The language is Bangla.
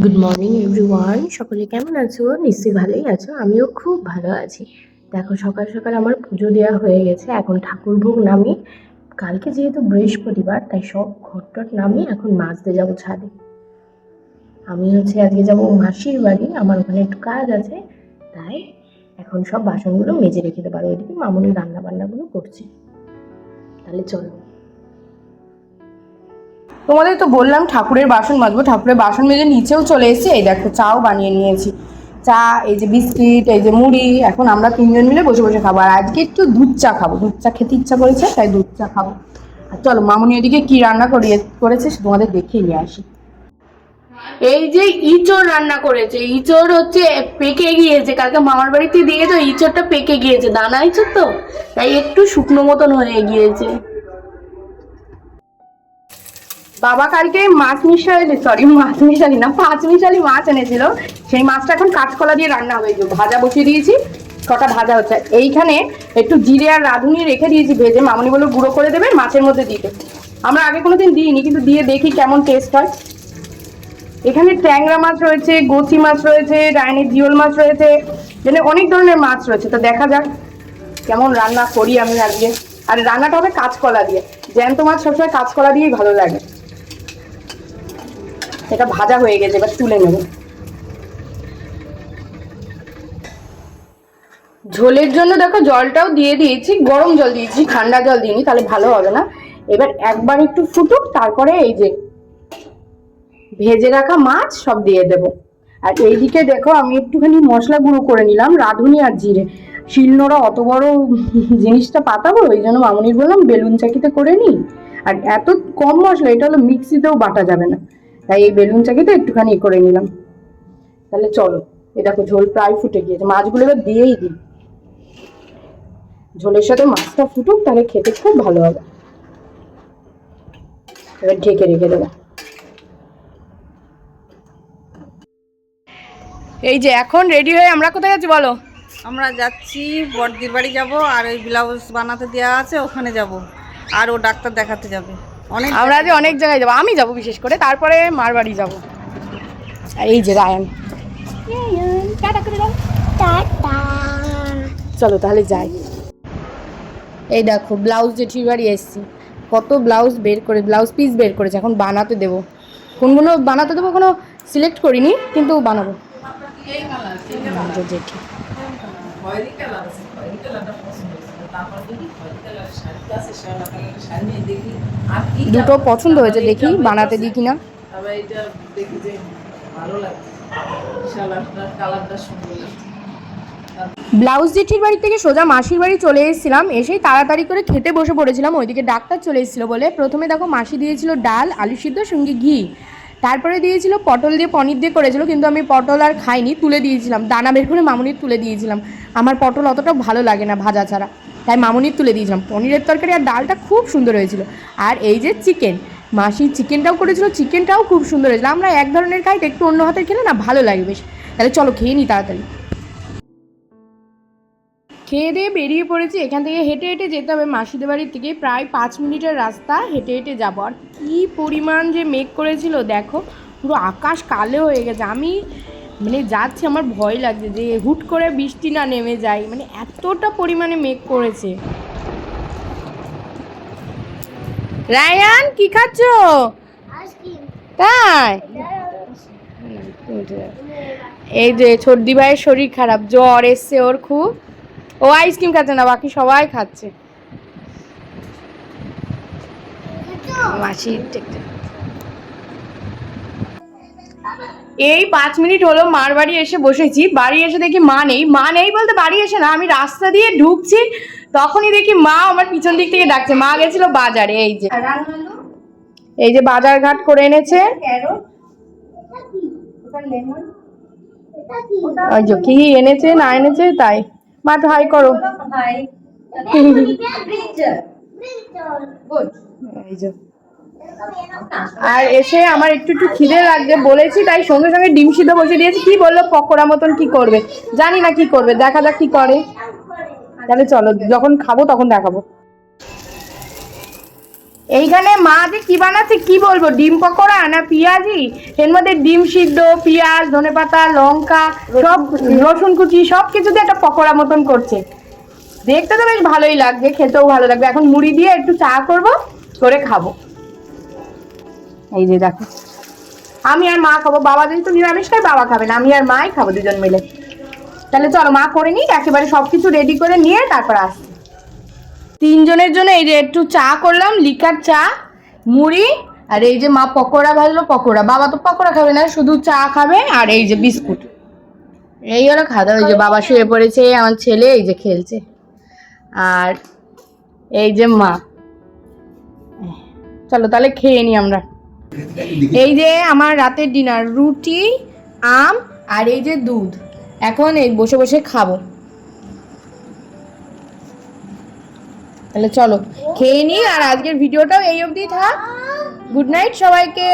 গুড মর্নিং এভরিওয়ান সকলে কেমন আছো? নিশ্চয়ই ভালোই আছো। আমিও খুব ভালো আছি। দেখো, সকাল সকাল আমার পুজো দেওয়া হয়ে গেছে। এখন ঠাকুর ভোগ নামিয়ে কালকে যেহেতু বৃহস্পতিবার, তাই সব ঘরটট নামি এখন মাজতে যাব ছাদে। আমি হচ্ছে আজকে যাব মাসির বাড়ি। আমার ওখানে একটু কাজ আছে, তাই এখন সব বাসনগুলো মেজে রেখে দেবো। আর ওইদিকে মামুনি রান্না বান্নাগুলো করছে। তাহলে চলো। তোমাদের তো বললাম ঠাকুরের বাসন মাজবো, ঠাকুরের বাসন মেজে নিচেও চলে এসেছে। এই দেখো, চাও বানিয়ে নিয়েছি। চা, এই যে বিস্কিট, এই যে মুড়ি, এখন আমরা তিনজন মিলে বসে বসে খাব। আর আজকে একটু দুধ চা খাব। দুধ চা খেতে ইচ্ছা করেছে, তাই দুধ চা খাব। আর চলো, মামুনি ওদিকে কি রান্না করিয়ে, করেছে সে তোমাদের দেখে নিয়ে আসি। এই যে ইচড় রান্না করেছে। ইচড় হচ্ছে পেকে গিয়েছে। কালকে মামার বাড়িতে দিয়ে তো ইচড়টা পেকে গিয়েছে। দানা ইচড় তো? তাই একটু শুকনো মতন হয়ে গিয়েছে। বাবা কালকে মাছ মিশালি সরি মাছ মিশালি না, পাঁচ মিশালি মাছ এনেছিল। সেই মাছটা এখন কাঁচকলা দিয়ে রান্না হয়ে যে ভাজা বসিয়ে দিয়েছি, কটা ভাজা হচ্ছে। এইখানে একটু জিরে আর রাঁধুনি রেখে দিয়েছি, ভেজে মামনি বলে গুঁড়ো করে দেবে, মাছের মধ্যে দিতে। আমরা আগে কোনোদিন দিইনি, কিন্তু দিয়ে দেখি কেমন টেস্ট হয়। এখানে ট্যাংরা মাছ রয়েছে, গোচি মাছ রয়েছে, ডাইনি জিওল মাছ রয়েছে মানে অনেক ধরনের মাছ রয়েছে। তো দেখা যাক কেমন রান্না করি আমি আজকে। আর রান্নাটা হবে কাঁচকলা দিয়ে। জ্যান্ত মাছ সবসময় কাঁচকলা দিয়েই ভালো লাগে। এটা ভাজা হয়ে গেছে, এবার তুলে নেব। ঝোলের জন্য দেখো জলটাও দিয়ে দিয়েছি, গরম জল দিয়েছি, ঠান্ডা জল দিইনি, তাহলে ভালো হবে না। এবার একবার একটু ফুটুক, তারপরে এই যে ভেজে রাখা মাছ সব দিয়ে দেব। আর এইদিকে দেখো আমি একটুখানি মশলা গুঁড়ো করে নিলাম, রাঁধুনি আর জিরে। শিলনোড়া অত বড় জিনিসটা পাতাবো, ওই জন্য মামনির বললাম বেলুন চাকিতে করে নিই। আর এত কম মশলা, এটা হলো মিক্সিতেও বাটা যাবে না। তাই এই বেলুন চাকিতে একটুখানি করে নিলাম। তাহলে চলো এ দেখো ঝোল প্রায় ফুটে গিয়েছে মাছগুলো এবার দিয়েই দিই। ঝোলের সাথে মাছটা ফুটুক তাহলে খেতে খুব ভালো হবে। এবার ঢেকে রেখে দেবো। এই যে এখন রেডি হয়ে আমরা কোথায় যাচ্ছি বলো? আমরা যাচ্ছি বড়দির বাড়ি যাব আর ওই ব্লাউজ বানাতে দেওয়া আছে ওখানে যাব। আর ও ডাক্তার দেখাতে যাবে। আমরা আজ অনেক জায়গায় যাব। আমি যাব বিশেষ করে, তারপরে মার বাড়ি যাব। এই যে রায়ন। চলো তাহলে যাই। এই দেখো, ব্লাউজ জেঠির বাড়ি এসছি। কত ব্লাউজ বের করে, ব্লাউজ পিস বের করেছে। এখন বানাতে দেবো। কোনগুলো বানাতে দেবো কোনো সিলেক্ট করিনি, কিন্তু বানাবো। এই যে জেঠি দুটো পছন্দ হয়েছে দেখি বানাতে দিই কিনা। ব্লাউজ জেঠির বাড়ি থেকে সোজা মাসির বাড়ি চলে এসেছিলাম। এসেই তাড়াতাড়ি করে খেতে বসে পড়েছিলাম ওইদিকে ডাক্তার চলে এসেছিল বলে। প্রথমে দেখো মাসি দিয়েছিল ডাল আলু সিদ্ধ সঙ্গে ঘি। তারপরে দিয়েছিল, পটল দিয়ে পনির দিয়ে করেছিল, কিন্তু আমি পটল আর খাইনি, তুলে দিয়েছিলাম। দানা বের করে মামুনির তুলে দিয়েছিলাম। আমার পটল অতটা ভালো লাগে না ভাজা ছাড়া। তাই মামুনির তুলে দিয়েছিলাম। পনিরের তরকারি আর ডালটা খুব সুন্দর হয়েছিল। আর এই যে চিকেন, মাসি চিকেনটাও করেছিল, চিকেনটাও খুব সুন্দর হয়েছিল। আমরা এক ধরনের খাইতে একটু অন্য হাতের খেলে না ভালো লাগে বেশ। তাহলে চলো খেয়ে নিই তাড়াতাড়ি। খেয়ে দিয়ে বেরিয়ে পড়েছি এখান থেকে হেঁটে হেঁটে যেতে হবে মাসিদের বাড়ির থেকে প্রায় পাঁচ মিনিটের রাস্তা হেঁটে হেঁটে যাব। আর কী পরিমাণ যে মেঘ করেছিল দেখো পুরো আকাশ কালো হয়ে গেছে। আমি মানে যাচ্ছি আমার ভয় লাগছে যে হুট করে বৃষ্টি না নেমে যায়। মানে এতটা পরিমাণে মেঘ করেছে। রায়ান কি খাচ্ছ? তাই? এই যে সর্দি ভাইয়ের শরীর খারাপ জ্বর এসছে ওর খুব। ও আইসক্রিম খাচ্ছে না বাকি সবাই খাচ্ছে। মাসি এই পাঁচ মিনিট হলো মার বাড়ি এসে বসেছি বাড়ি এসে দেখি মা নেই। মা নেই বলতে বাড়ি এসে না আমি রাস্তা দিয়ে ঢুকছি তখনই দেখি মা আমার পিছন দিক থেকে ডাকছে। মা গেছিল বাজারে এই যে। এই যে বাজার ঘাট করে এনেছে। ওই যে কি এনেছে না এনেছে তাই। মা হাই করো। এই যে। আর এসে আমার একটু একটু খিদে লাগবে বলেছি তাই সঙ্গে সঙ্গে ডিম সিদ্ধ বসে দিয়েছি। কি বলল পকোড়া মতন কি করবে? জানি না কি করবে দেখা যাক কি করে। তাহলে চলো যখন খাব তখন দেখাবো। এইখানে মা যে কি বানাচ্ছে, কি বলব? ডিম পকোড়া না পেঁয়াজি? এর মধ্যে ডিম সিদ্ধ, পেঁয়াজ, ধনেপাতা, লঙ্কা, সব রসুন কুচি, সব কিছু দিয়ে একটা পকোড়া মতন করছে। দেখতে তো বেশ ভালোই লাগবে খেতেও ভালো লাগবে। এখন মুড়ি দিয়ে একটু চা করব, করে খাব। এই যে দেখো। আমি আর মা খাব, বাবা যেহেতু নিরামিষ খাই বাবা খাবে না। আমি আর মাই খাব দুজন মিলে। তাহলে চলো, মা করে নিই একেবারে সবকিছু রেডি করে নিয়ে তারপর আসছি। তিনজনের জন্য এই যে একটু চা করলাম, লিকার চা, মুড়ি, আর এই যে মা পকোড়া ভাজলো, পকোড়া। বাবা তো পকোড়া খাবে না, শুধু চা খাবে, আর এই যে বিস্কুট। এই হলো খাওয়া দাওয়া। যে বাবা শুয়ে পড়েছে, আমার ছেলে এই যে খেলছে। আর এই যে মা। চলো তাহলে খেয়ে নি আমরা। এই যে আমার রাতের ডিনার, রুটি, আম, আর এই যে দুধ। এখন এই বসে বসে খাব। তাহলে চলো খেয়ে নি আর আজকের ভিডিওটাও এই অবধি থাক। গুড নাইট সবাইকে।